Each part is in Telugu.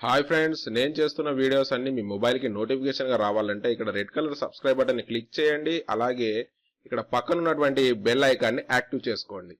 హాయ్ ఫ్రెండ్స్ నేను చేస్తున్న వీడియోస్ అన్ని మీ మొబైల్కి నోటిఫికేషన్గా రావాలంటే ఇక్కడ రెడ్ కలర్ సబ్స్క్రైబ్ బటన్ని క్లిక్ చేయండి అలాగే ఇక్కడ పక్కన ఉన్నటువంటి బెల్ ఐకాన్ని యాక్టివ్ చేసుకోండి.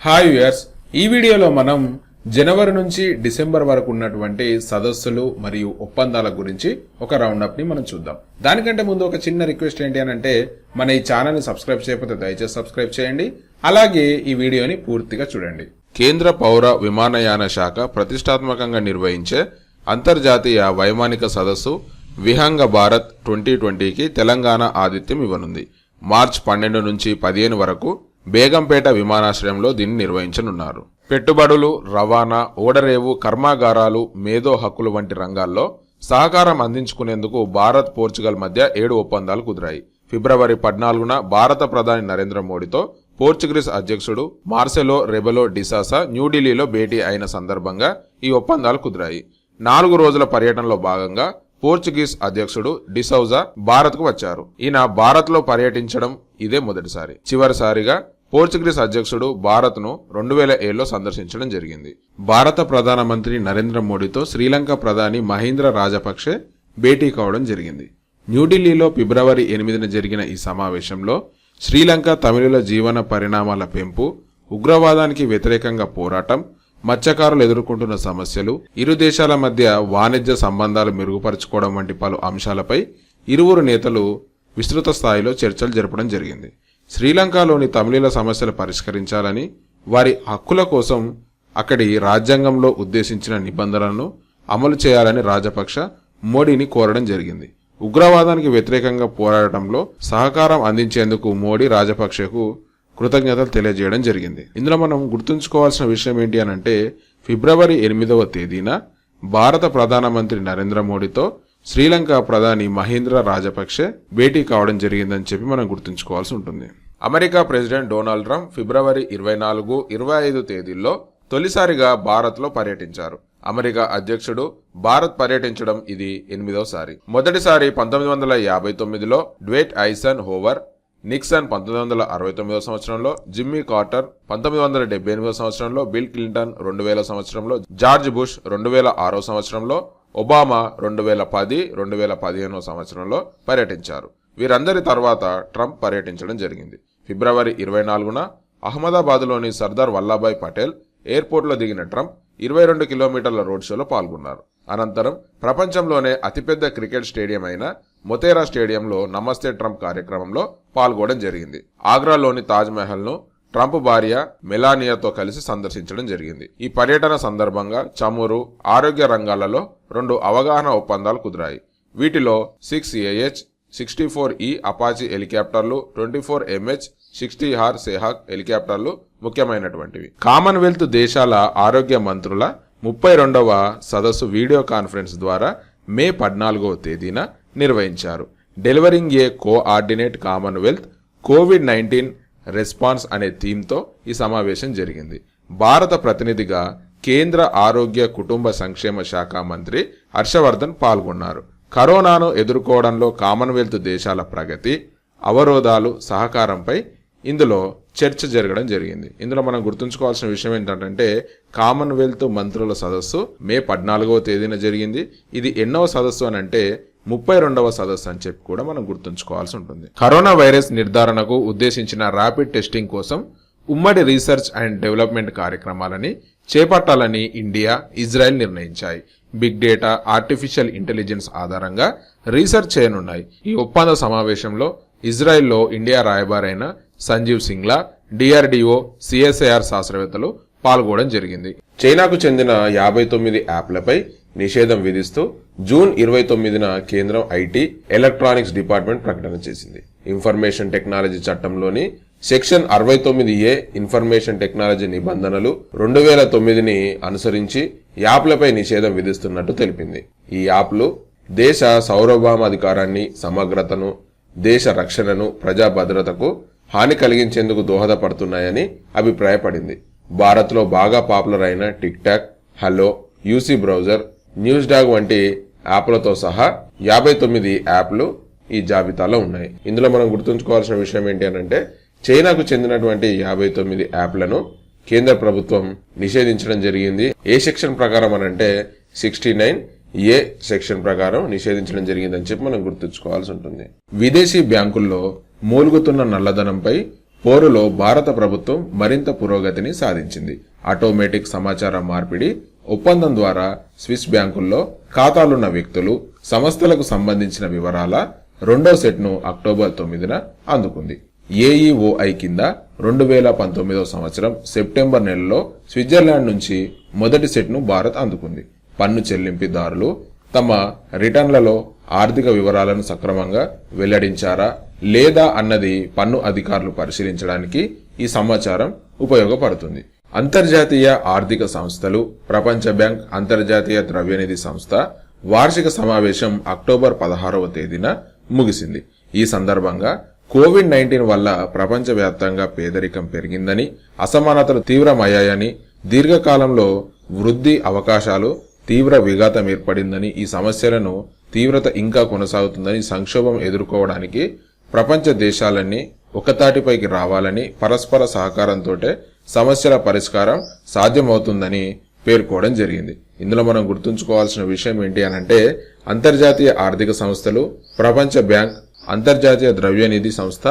హాయ్ వ్యూయర్స్ ఈ వీడియోలో మనం జనవరి నుంచి డిసెంబర్ వరకు ఉన్నటువంటి సదస్సులు మరియు ఒప్పందాల గురించి ఒక రౌండప్ని మనం చూద్దాం. దానికంటే ముందు ఒక చిన్న రిక్వెస్ట్ ఏంటి అని అంటే మన ఈ ఛానల్ని సబ్స్క్రైబ్ చేయకపోతే దయచేసి సబ్స్క్రైబ్ చేయండి. అలాగే ఈ వీడియోని పూర్తిగా చూడండి. కేంద్ర పౌర విమానయాన శాఖ ప్రతిష్టాత్మకంగా నిర్వహించే అంతర్జాతీయ వైమానిక సదస్సు విహంగ భారత్ ట్వంటీ ట్వంటీకి తెలంగాణ ఆతిథ్యం ఇవ్వనుంది. మార్చ్ పన్నెండు నుంచి పదిహేను వరకు బేగంపేట విమానాశ్రయంలో దీన్ని నిర్వహించనున్నారు. పెట్టుబడులు రవాణా ఓడరేవు కర్మాగారాలు మేధో హక్కులు వంటి రంగాల్లో సహకారం అందించుకునేందుకు భారత్ పోర్చుగల్ మధ్య ఏడు ఒప్పందాలు కుదిరాయి. ఫిబ్రవరి పద్నాలుగున భారత ప్రధాని నరేంద్ర మోడీతో పోర్చుగీస్ అధ్యక్షుడు మార్సెలో రెబెలో డిసాసా న్యూఢిల్లీలో భేటీ అయిన సందర్భంగా ఈ ఒప్పందాలు కుదిరాయి. నాలుగు రోజుల పర్యటనలో భాగంగా పోర్చుగీస్ అధ్యక్షుడు డిసౌజా భారత్కు వచ్చారు. ఈయన భారత్లో పర్యటించడం ఇదే మొదటిసారి. చివరిసారిగా పోర్చుగీస్ అధ్యక్షుడు భారత్ను రెండు వేల ఏడులో సందర్శించడం జరిగింది. భారత ప్రధానమంత్రి నరేంద్ర మోడీతో శ్రీలంక ప్రధాని మహీంద్ర రాజపక్షే భేటీ కావడం జరిగింది. న్యూఢిల్లీలో ఫిబ్రవరి ఎనిమిదిన జరిగిన ఈ సమావేశంలో శ్రీలంక తమిళుల జీవన పరిణామాల పెంపు ఉగ్రవాదానికి వ్యతిరేకంగా పోరాటం మత్స్యకారులు ఎదుర్కొంటున్న సమస్యలు ఇరు దేశాల మధ్య వాణిజ్య సంబంధాలు మెరుగుపరుచుకోవడం వంటి పలు అంశాలపై ఇరువురు నేతలు విస్తృత స్థాయిలో చర్చలు జరపడం జరిగింది. శ్రీలంకలోని తమిళుల సమస్యలు పరిష్కరించాలని వారి హక్కుల కోసం అక్కడి రాజ్యాంగంలో ఉద్దేశించిన నిబంధనలను అమలు చేయాలని రాజపక్ష మోడీని కోరడం జరిగింది. ఉగ్రవాదానికి వ్యతిరేకంగా పోరాడటంలో సహకారం అందించేందుకు మోడీ రాజపక్షకు కృతజ్ఞతలు తెలియజేయడం జరిగింది. ఇందులో మనం గుర్తుంచుకోవాల్సిన విషయం ఏంటి అని అంటే ఫిబ్రవరి ఎనిమిదవ తేదీన భారత ప్రధానమంత్రి నరేంద్ర మోడీతో శ్రీలంక ప్రధాని మహేంద్ర రాజపక్షే భేటీ కావడం జరిగిందని చెప్పి మనం గుర్తుంచుకోవాల్సి ఉంటుంది. అమెరికా ప్రెసిడెంట్ డొనాల్డ్ ట్రంప్ ఫిబ్రవరి ఇరవై నాలుగు ఇరవై ఐదు తేదీల్లో తొలిసారిగా భారత్లో పర్యటించారు. అమెరికా అధ్యక్షుడు భారత్ పర్యటించడం ఇది ఎనిమిదవసారి మొదటిసారి పంతొమ్మిది వందల యాభై తొమ్మిదిలో డ్వేట్ ఐసన్ హోవర్ నిక్సన్ పంతొమ్మిది వందల అరవై తొమ్మిదో సంవత్సరంలో జిమ్మీ కార్టర్ పంతొమ్మిది వందల డెబ్బై ఎనిమిదో సంవత్సరంలో బిల్ క్లింటన్ రెండు వేల సంవత్సరంలో జార్జ్ బుష్ రెండు వేల ఆరో సంవత్సరంలో ఒబామా రెండు వేల పది రెండు వేల పదిహేనో సంవత్సరంలో పర్యటించారు. వీరందరి తర్వాత ట్రంప్ పర్యటించడం జరిగింది. ఫిబ్రవరి ఇరవై నాలుగున అహ్మదాబాద్లోని సర్దార్ వల్లభాయ్ పటేల్ ఎయిర్పోర్ట్లో దిగిన ట్రంప్ ఇరవై రెండు కిలోమీటర్ల రోడ్ షోలో పాల్గొన్నారు. అనంతరం ప్రపంచంలోనే అతిపెద్ద క్రికెట్ స్టేడియం అయిన మొతేరా స్టేడియంలో నమస్తే ట్రంప్ కార్యక్రమంలో పాల్గొనడం జరిగింది. ఆగ్రాలోని తాజ్ ట్రంప్ భార్య మెలానియాతో కలిసి సందర్శించడం జరిగింది. ఈ పర్యటన సందర్భంగా చమురు ఆరోగ్య రంగాలలో రెండు అవగాహన ఒప్పందాలు కుదిరాయి. వీటిలో సిక్స్ ఏహెచ్ సిక్స్టీ ఫోర్ ఈ అపాచీ హెలికాప్టర్లు twenty four MH sixty R Seahawk హెలికాప్టర్లు ముఖ్యమైనటువంటివి. కామన్వెల్త్ దేశాల ఆరోగ్య మంత్రుల ముప్పై రెండవ సదస్సు వీడియో కాన్ఫరెన్స్ ద్వారా మే పద్నాలుగవ తేదీన నిర్వహించారు. Delivering a coordinate Commonwealth COVID nineteen response అనే థీమ్తో ఈ సమావేశం జరిగింది. భారత ప్రతినిధిగా కేంద్ర ఆరోగ్య కుటుంబ సంక్షేమ శాఖ మంత్రి హర్షవర్ధన్ పాల్గొన్నారు. కరోనాను ఎదుర్కోవడంలో కామన్వెల్త్ దేశాల ప్రగతి అవరోధాలు సహకారంపై ఇందులో చర్చ జరగడం జరిగింది. ఇందులో మనం గుర్తుంచుకోవాల్సిన విషయం ఏంటంటే కామన్వెల్త్ మంత్రుల సదస్సు మే పద్నాలుగవ తేదీన జరిగింది. ఇది ఎన్నవ సదస్సు అని అంటే ముప్పై రెండవ సదస్సు అని చెప్పి కూడా మనం గుర్తుంచుకోవాల్సి ఉంటుంది. కరోనా వైరస్ నిర్ధారణకు ఉద్దేశించిన ర్యాపిడ్ టెస్టింగ్ కోసం ఉమ్మడి రీసెర్చ్ అండ్ డెవలప్మెంట్ కార్యక్రమాలని చేపట్టాలని ఇండియా ఇజ్రాయెల్ నిర్ణయించాయి. బిగ్ డేటా ఆర్టిఫిషియల్ ఇంటెలిజెన్స్ ఆధారంగా రీసెర్చ్ చేయనున్నాయి. ఈ ఒప్పంద సమావేశంలో ఇజ్రాయెల్లో ఇండియా రాయబారైన సంజీవ్ సింగ్లా డిఆర్డిఓ సిఎస్ఐఆర్ శాస్త్రవేత్తలు పాల్గొనడం జరిగింది. చైనాకు చెందిన యాభై తొమ్మిది యాప్లపై నిషేధం విధిస్తూ జూన్ ఇరవై తొమ్మిదిన కేంద్రం ఐటీ ఎలక్ట్రానిక్స్ డిపార్ట్మెంట్ ప్రకటన చేసింది. ఇన్ఫర్మేషన్ టెక్నాలజీ చట్టంలోని సెక్షన్ అరవై తొమ్మిది ఏ ఇన్ఫర్మేషన్ టెక్నాలజీ నిబంధనలు రెండు వేల తొమ్మిదిని అనుసరించి యాప్లపై నిషేధం విధిస్తున్నట్టు తెలిపింది. ఈ యాప్లు దేశ సౌరభామాధికారాన్ని సమగ్రతను దేశ రక్షణను ప్రజా భద్రతకు హాని కలిగించేందుకు దోహదపడుతున్నాయని అభిప్రాయపడింది. భారత్లో బాగా పాపులర్ అయిన TikTok Helo UC browser NewsDog వంటి యాప్లతో సహా యాభై తొమ్మిది యాప్లు ఈ జాబితాలో ఉన్నాయి. ఇందులో మనం గుర్తుంచుకోవాల్సిన విషయం ఏంటి అని అంటే చైనాకు చెందినటువంటి యాభై తొమ్మిది యాప్లను కేంద్ర ప్రభుత్వం నిషేధించడం జరిగింది. ఏ సెక్షన్ ప్రకారం అని అంటే సిక్స్టీ నైన్ ఏ సెక్షన్ ప్రకారం నిషేధించడం జరిగిందని చెప్పి మనం గుర్తుంచుకోవాల్సి ఉంటుంది. విదేశీ బ్యాంకుల్లో మూలుగుతున్న నల్లధనంపై పోరులో భారత ప్రభుత్వం మరింత పురోగతిని సాధించింది. ఆటోమేటిక్ సమాచార మార్పిడి ఒప్పందం ద్వారా స్విస్ బ్యాంకుల్లో ఖాతాలున్న వ్యక్తులు సంస్థలకు సంబంధించిన వివరాల రెండో సెట్ను అక్టోబర్ తొమ్మిదిన అందుకుంది. ఏఈఓఐ కింద రెండు వేల పంతొమ్మిదో సంవత్సరం సెప్టెంబర్ నెలలో స్విట్జర్లాండ్ నుంచి మొదటి సెట్ను భారత్ అందుకుంది. పన్ను చెల్లింపుదారులు తమ రిటర్న్లలో ఆర్థిక వివరాలను సక్రమంగా వెల్లడించారా లేదా అన్నది పన్ను అధికారులు పరిశీలించడానికి ఈ సమాచారం ఉపయోగపడుతుంది. అంతర్జాతీయ ఆర్థిక సంస్థలు ప్రపంచ బ్యాంక్ అంతర్జాతీయ ద్రవ్యనిధి సంస్థ వార్షిక సమావేశం అక్టోబర్ పదహారవ తేదీన ముగిసింది. ఈ సందర్భంగా కోవిడ్ నైన్టీన్ వల్ల ప్రపంచవ్యాప్తంగా పేదరికం పెరిగిందని అసమానతలు తీవ్రమయ్యాయని దీర్ఘకాలంలో వృద్ధి అవకాశాలు తీవ్ర విఘాతం ఏర్పడిందని ఈ సమస్యలను తీవ్రత ఇంకా కొనసాగుతుందని సంక్షోభం ఎదుర్కోవడానికి ప్రపంచ దేశాలన్నీ ఒకతాటిపైకి రావాలని పరస్పర సహకారంతో సమస్యల పరిష్కారం సాధ్యమవుతుందని పేర్కోవడం జరిగింది. ఇందులో మనం గుర్తుంచుకోవాల్సిన విషయం ఏంటి అనంటే అంతర్జాతీయ ఆర్థిక సంస్థలు ప్రపంచ బ్యాంక్ అంతర్జాతీయ ద్రవ్యనిధి సంస్థ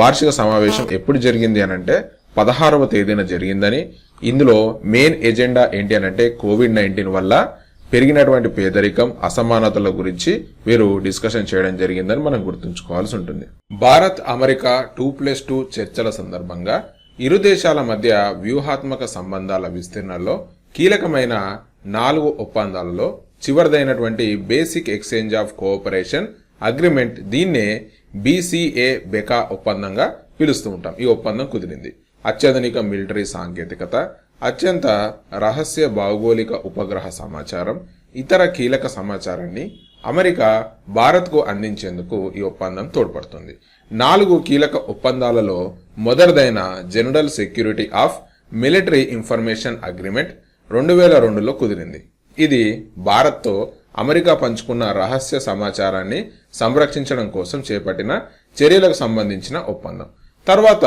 వార్షిక సమావేశం ఎప్పుడు జరిగింది అనంటే పదహారవ తేదీన జరిగిందని. ఇందులో మెయిన్ ఎజెండా ఏంటి అనంటే కోవిడ్ నైన్టీన్ వల్ల పెరిగినటువంటి పేదరికం అసమానతల గురించి వీరు డిస్కషన్ చేయడం జరిగిందని మనం గుర్తుంచుకోవాల్సి ఉంటుంది. Bharat America two plus two చర్చల సందర్భంగా ఇరు దేశాల మధ్య వ్యూహాత్మక సంబంధాల విస్తీర్ణంలో కీలకమైన నాలుగు ఒప్పందాలలో చివరిదైనటువంటి basic exchange of cooperation agreement దీన్నే బీసీఏ బెకా ఒప్పందంగా పిలుస్తూ ఉంటాం. ఈ ఒప్పందం కుదిరింది. అత్యాధునిక మిలిటరీ సాంకేతికత అత్యంత రహస్య భౌగోళిక ఉపగ్రహ సమాచారం ఇతర కీలక సమాచారాన్ని అమెరికా భారత్కు అందించేందుకు ఈ ఒప్పందం తోడ్పడుతుంది. నాలుగు కీలక ఒప్పందాలలో మొదటిదైన general security of military information agreement రెండు వేల రెండులో కుదిరింది. ఇది భారత్తో అమెరికా పంచుకున్న రహస్య సమాచారాన్ని సంరక్షించడం కోసం చేపట్టిన చర్యలకు సంబంధించిన ఒప్పందం. తర్వాత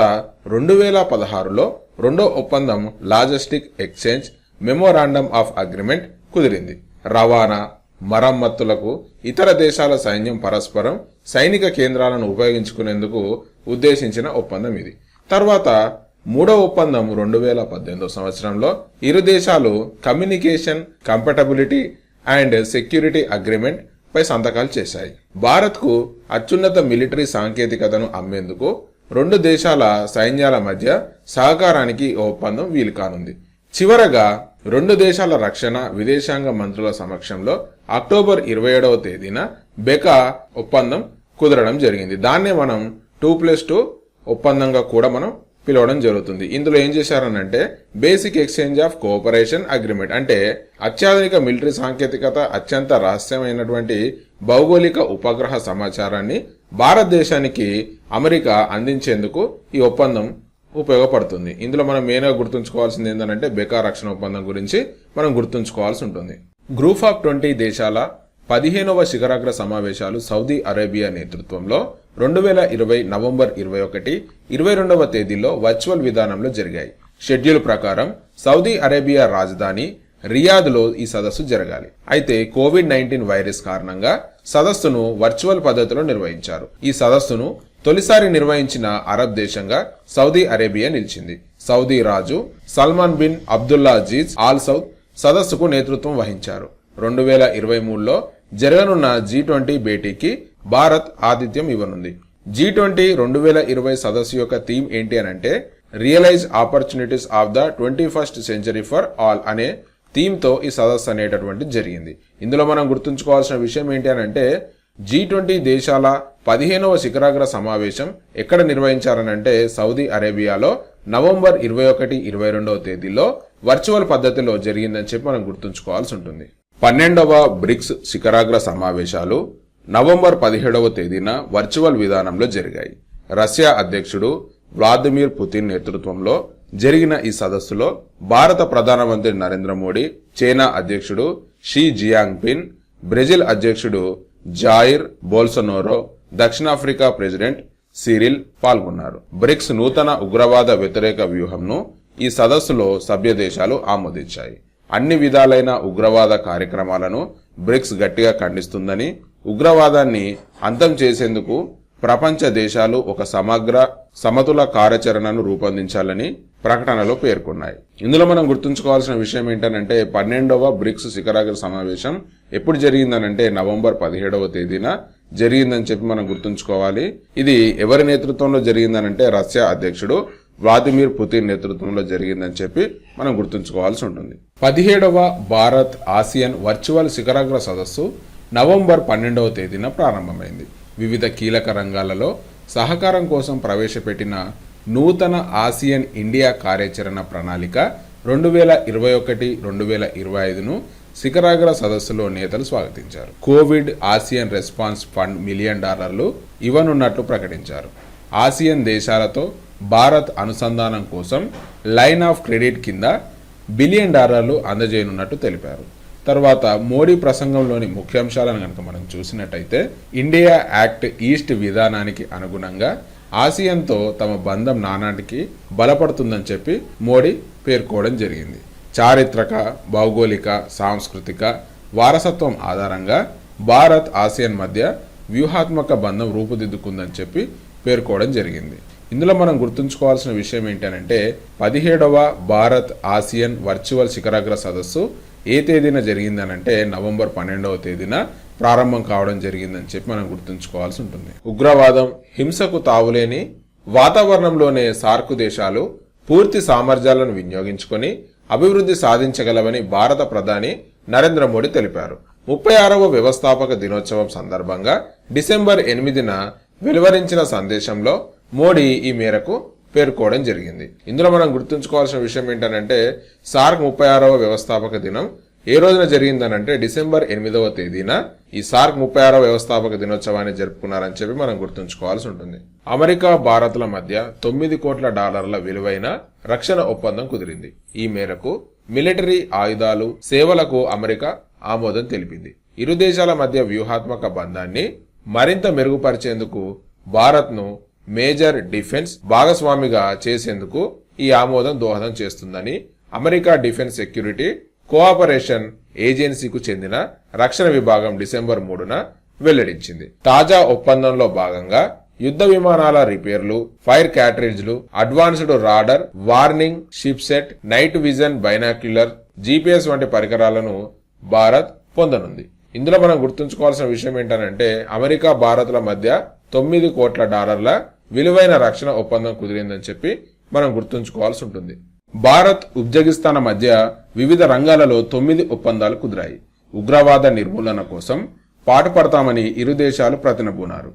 రెండు వేల పదహారులో రెండో ఒప్పందం logistic exchange memorandum of agreement కుదిరింది. రవాణా మరమ్మత్తులకు ఇతర దేశాల సైన్యం పరస్పరం సైనిక కేంద్రాలను ఉపయోగించుకునేందుకు ఉద్దేశించిన ఒప్పందం ఇది. తర్వాత మూడో ఒప్పందం రెండు వేల పద్దెనిమిదో సంవత్సరంలో ఇరు దేశాలు communication compatibility and security agreement పై సంతకాలు చేశాయి. భారత్కు అత్యున్నత మిలిటరీ సాంకేతికతను అమ్మేందుకు రెండు దేశాల సైన్యాల మధ్య సహకారానికి ఒప్పందం వీలు కానుంది చివరగా రెండు దేశాల రక్షణ విదేశాంగ మంత్రుల సమక్షంలో అక్టోబర్ ఇరవై ఏడవ తేదీన బెకా ఒప్పందం కుదరడం జరిగింది. దాన్నే మనం టూ ప్లస్ టూ ఒప్పందంగా కూడా మనం పిలవడం జరుగుతుంది. ఇందులో ఏం చేశారనంటే basic exchange of cooperation agreement అంటే అత్యాధునిక మిలిటరీ సాంకేతికత అత్యంత రహస్యమైనటువంటి భౌగోళిక ఉపగ్రహ సమాచారాన్ని భారతదేశానికి అమెరికా అందించేందుకు ఈ ఒప్పందం ఉపయోగపడుతుంది. ఇందులో మనం మెయిన్గా గుర్తుంచుకోవాల్సింది ఏంటంటే బెకా రక్షణ ఒప్పందం గురించి మనం గుర్తుంచుకోవాల్సి ఉంటుంది. గ్రూప్ ఆఫ్ ట్వంటీ దేశాల పదిహేనవ శిఖరాగ్ర సమావేశాలు సౌదీ అరేబియా నేతృత్వంలో రెండు వేల ఇరవై నవంబర్ ఇరవై ఒకటి ఇరవై రెండవ తేదీలో వర్చువల్ విధానంలో జరిగాయి. షెడ్యూల్ ప్రకారం సౌదీ అరేబియా రాజధాని రియాద్లో ఈ సదస్సు జరగాలి. అయితే కోవిడ్ నైన్టీన్ వైరస్ కారణంగా సదస్సును వర్చువల్ పద్ధతిలో నిర్వహించారు. ఈ సదస్సును తొలిసారి నిర్వహించిన అరబ్ దేశంగా సౌదీ అరేబియా నిలిచింది. సౌదీ రాజు Salman bin Abdullah Aziz Al Saud సదస్సుకు నేతృత్వం వహించారు. రెండు వేల ఇరవై మూడులో జరగనున్న జీ ట్వంటీ భేటీకి భారత్ ఆతిథ్యం ఇవ్వనుంది. జీ ట్వంటీ రెండు వేల ఇరవై సదస్సు యొక్క థీమ్ ఏంటి అని అంటే realise opportunities of the twenty first century for all అనే థీమ్తో ఈ సదస్సు అనేటటువంటి జరిగింది. ఇందులో మనం గుర్తుంచుకోవాల్సిన విషయం ఏంటి అని అంటే జీ ట్వంటీ దేశాల పదిహేనవ శిఖరాగ్ర సమావేశం ఎక్కడ నిర్వహించారనంటే సౌదీ అరేబియాలో నవంబర్ ఇరవై ఒకటి ఇరవై రెండవ తేదీలో వర్చువల్ పద్ధతిలో జరిగిందని చెప్పి మనం గుర్తుంచుకోవాల్సి ఉంటుంది. పన్నెండవ బ్రిక్స్ శిఖరాగ్ర సమావేశాలు నవంబర్ పదిహేడవ తేదీన వర్చువల్ విధానంలో జరిగాయి. రష్యా అధ్యక్షుడు వ్లాదిమిర్ పుతిన్ నేతృత్వంలో జరిగిన ఈ సదస్సులో భారత ప్రధానమంత్రి నరేంద్ర మోడీ చైనా అధ్యక్షుడు షీ జియాంగ్ పిన్ బ్రెజిల్ అధ్యక్షుడు జాయిర్ బోల్సనోరో దక్షిణాఫ్రికా ప్రెసిడెంట్ సిరిల్ పాల్గొన్నారు. బ్రిక్స్ నూతన ఉగ్రవాద వ్యతిరేక వ్యూహంను ఈ సదస్సులో సభ్య దేశాలు ఆమోదించాయి. అన్ని విధాలైన ఉగ్రవాద కార్యక్రమాలను బ్రిక్స్ గట్టిగా ఖండిస్తుందని ఉగ్రవాదాన్ని అంతం చేసేందుకు ప్రపంచ దేశాలు ఒక సమగ్ర సమతుల కార్యాచరణను రూపొందించాలని ప్రకటనలో పేర్కొన్నాయి. ఇందులో మనం గుర్తుంచుకోవాల్సిన విషయం ఏంటంటే పన్నెండవ బ్రిక్స్ శిఖరాగ్ర సమావేశం ఎప్పుడు జరిగిందనంటే నవంబర్ పదిహేడవ తేదీన జరిగిందని చెప్పి మనం గుర్తుంచుకోవాలి. ఇది ఎవరి నేతృత్వంలో జరిగిందనంటే రష్యా అధ్యక్షుడు వ్లాదిమిర్ పుతిన్ నేతృత్వంలో జరిగిందని చెప్పి మనం గుర్తుంచుకోవాల్సి ఉంటుంది. పదిహేడవ భారత్ ఆసియన్ వర్చువల్ శిఖరాగ్ర సదస్సు నవంబర్ పన్నెండవ తేదీన ప్రారంభమైంది. వివిధ కీలక రంగాలలో సహకారం కోసం ప్రవేశపెట్టిన నూతన ఆసియన్ ఇండియా కార్యాచరణ ప్రణాళిక రెండు వేల ఇరవై ఒకటి రెండు వేల ఇరవై ఐదును శిఖరాగ్ర సదస్సులో నేతలు స్వాగతించారు. COVID ASEAN response fund million డాలర్లు ఇవ్వనున్నట్లు ప్రకటించారు. ఆసియన్ దేశాలతో భారత్ అనుసంధానం కోసం లైన్ ఆఫ్ క్రెడిట్ కింద బిలియన్ డాలర్లు అందజేయనున్నట్టు తెలిపారు. తర్వాత మోడీ ప్రసంగంలోని ముఖ్యాంశాలను కనుక మనం చూసినట్టయితే ఇండియా యాక్ట్ ఈస్ట్ విధానానికి అనుగుణంగా ఆసియన్తో తమ బంధం నానాటికి బలపడుతుందని చెప్పి మోడీ పేర్కోవడం జరిగింది. చారిత్రక భౌగోళిక సాంస్కృతిక వారసత్వం ఆధారంగా భారత్ ఆసియన్ మధ్య వ్యూహాత్మక బంధం రూపుదిద్దుకుందని చెప్పి పేర్కోవడం జరిగింది. ఇందులో మనం గుర్తుంచుకోవాల్సిన విషయం ఏంటంటే పదిహేడవ భారత్ ఆసియన్ వర్చువల్ శిఖరాగ్ర సదస్సు ఏ తేదీన జరిగిందనంటే నవంబర్ పన్నెండవ తేదీన ప్రారంభం కావడం జరిగిందని చెప్పి మనం గుర్తుంచుకోవాల్సి ఉంటుంది. ఉగ్రవాదం హింసకు తావులేని వాతావరణంలోనే సార్కు దేశాలు పూర్తి సామర్థ్యాలను వినియోగించుకొని అభివృద్ధి సాధించగలవని భారత ప్రధాని నరేంద్ర మోడీ తెలిపారు. ముప్పై ఆరవ వ్యవస్థాపక దినోత్సవం సందర్భంగా డిసెంబర్ ఎనిమిదిన వెలువరించిన సందేశంలో మోడీ ఈ మేరకు పేర్కోవడం జరిగింది. ఇందులో మనం గుర్తుంచుకోవాల్సిన విషయం ఏంటంటే సార్క్ ముప్పై ఆరవ వ్యవస్థాపక దినం ఏ రోజున జరిగిందనంటే డిసెంబర్ ఎనిమిదవ తేదీన ఈ సార్క్ ముప్పై ఆరవ వ్యవస్థాపక దినోత్సవాన్ని జరుపుకున్నారని చెప్పి మనం గుర్తుంచుకోవాల్సి ఉంటుంది. అమెరికా భారత్ల మధ్య తొమ్మిది కోట్ల డాలర్ల విలువైన రక్షణ ఒప్పందం కుదిరింది. ఈ మేరకు మిలిటరీ ఆయుధాలు సేవలకు అమెరికా ఆమోదం తెలిపింది. ఇరు దేశాల మధ్య వ్యూహాత్మక బంధాన్ని మరింత మెరుగుపరిచేందుకు భారత్ను మేజర్ డిఫెన్స్ భాగస్వామిగా చేసేందుకు ఈ ఆమోదం దోహదం చేస్తుందని అమెరికా డిఫెన్స్ సెక్యూరిటీ కోఆపరేషన్ ఏజెన్సీకు చెందిన రక్షణ విభాగం డిసెంబర్ మూడున వెల్లడించింది. తాజా ఒప్పందంలో భాగంగా యుద్ధ విమానాల రిపేర్లు fire క్యాటరేజ్లు advanced radar warning shipset night vision binocular GPS వంటి పరికరాలను భారత్ పొందనుంది. ఇందులో మనం గుర్తుంచుకోవాల్సిన విషయం ఏంటంటే అమెరికా భారత్ల మధ్య తొమ్మిది కోట్ల డాలర్ల విలువైన రక్షణ ఒప్పందం కుదిరిందని చెప్పి మనం గుర్తుంచుకోవాల్సి ఉంటుంది. భారత్ ఉజ్బెకిస్తాన్ మధ్య వివిధ రంగాలలో తొమ్మిది ఒప్పందాలు కుదిరాయి. ఉగ్రవాద నిర్మూలన కోసం పాటుపడతామని ఇరు దేశాలు ప్రతినబూనారు.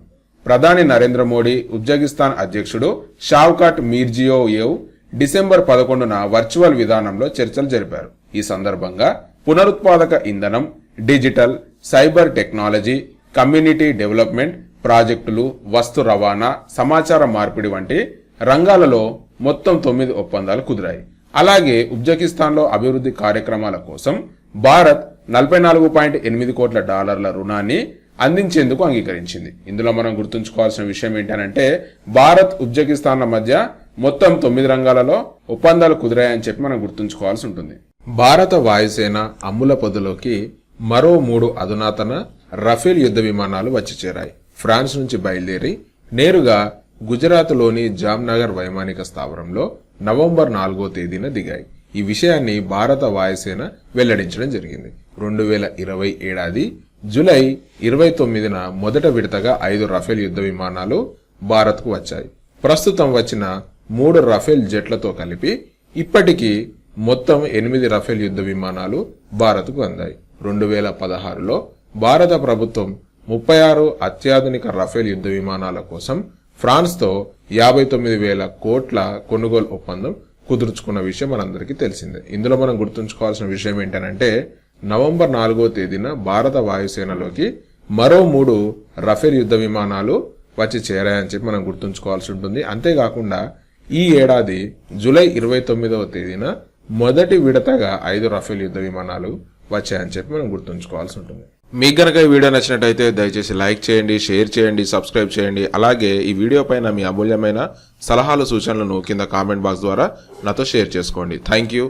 ప్రధాని నరేంద్ర మోడీ ఉజ్బెకిస్తాన్ అధ్యక్షుడు షావ్కాట్ మీర్జియోయేవ్ డిసెంబర్ పదకొండున వర్చువల్ విధానంలో చర్చలు జరిపారు. ఈ సందర్భంగా పునరుత్పాదక ఇంధనం digital cyber technology community development ప్రాజెక్టులు వస్తు రవాణా సమాచార మార్పిడి వంటి రంగాలలో మొత్తం తొమ్మిది ఒప్పందాలు కుదిరాయి. అలాగే ఉజ్బెకిస్తాన్లో అభివృద్ధి కార్యక్రమాల కోసం భారత్ నలభై నాలుగు పాయింట్ ఎనిమిది కోట్ల డాలర్ల రుణాన్ని అందించేందుకు అంగీకరించింది. ఇందులో మనం గుర్తుంచుకోవాల్సిన విషయం ఏంటంటే భారత్ ఉజ్బెకిస్తాన్ల మధ్య మొత్తం తొమ్మిది రంగాలలో ఒప్పందాలు కుదిరాయని చెప్పి మనం గుర్తుంచుకోవాల్సి ఉంటుంది. భారత వాయుసేన అమ్ముల పొదులోకి మరో మూడు అధునాతన రఫేల్ యుద్ధ విమానాలు వచ్చి చేరాయి. ఫ్రాన్స్ నుంచి బయలుదేరి నేరుగా గుజరాత్లోని జామ్నగర్ వైమానిక స్థావరంలో నవంబర్ నాలుగో తేదీన దిగాయి. ఈ విషయాన్ని భారత వాయుసేన వెల్లడించడం జరిగింది. రెండు వేల ఇరవై ఏడాది జులై ఇరవై తొమ్మిదిన మొదట విడతగా ఐదు రఫేల్ యుద్ధ విమానాలు భారత్కు వచ్చాయి. ప్రస్తుతం వచ్చిన మూడు రఫేల్ జెట్లతో కలిపి ఇప్పటికీ మొత్తం ఎనిమిది రఫేల్ యుద్ధ విమానాలు భారత్కు అందాయి. రెండు వేల పదహారులో భారత ప్రభుత్వం ముప్పై ఆరు అత్యాధునిక రఫేల్ యుద్ధ విమానాల కోసం ఫ్రాన్స్తో యాభై తొమ్మిది వేల కోట్ల కొనుగోలు ఒప్పందం కుదుర్చుకున్న విషయం మనందరికీ తెలిసిందే. ఇందులో మనం గుర్తుంచుకోవాల్సిన విషయం ఏంటంటే నవంబర్ నాలుగో తేదీన భారత వాయుసేనలోకి మరో మూడు రఫేల్ యుద్ధ విమానాలు వచ్చి చేరాయని చెప్పి మనం గుర్తుంచుకోవాల్సి ఉంటుంది. అంతేకాకుండా ఈ ఏడాది జూలై ఇరవై తొమ్మిదవ తేదీన మొదటి విడతగా ఐదు రఫేల్ యుద్ధ విమానాలు వచ్చాయని చెప్పి మనం గుర్తుంచుకోవాల్సి ఉంటుంది. మీకు గనక ఈ వీడియో నచ్చినట్టయితే దయచేసి లైక్ చేయండి షేర్ చేయండి సబ్స్క్రైబ్ చేయండి. అలాగే ఈ వీడియో పైన మీ అమూల్యమైన సలహాలు సూచనలను కింద కామెంట్ బాక్స్ ద్వారా నాతో షేర్ చేసుకోండి. థ్యాంక్ యూ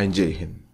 అండ్ జై హింద్.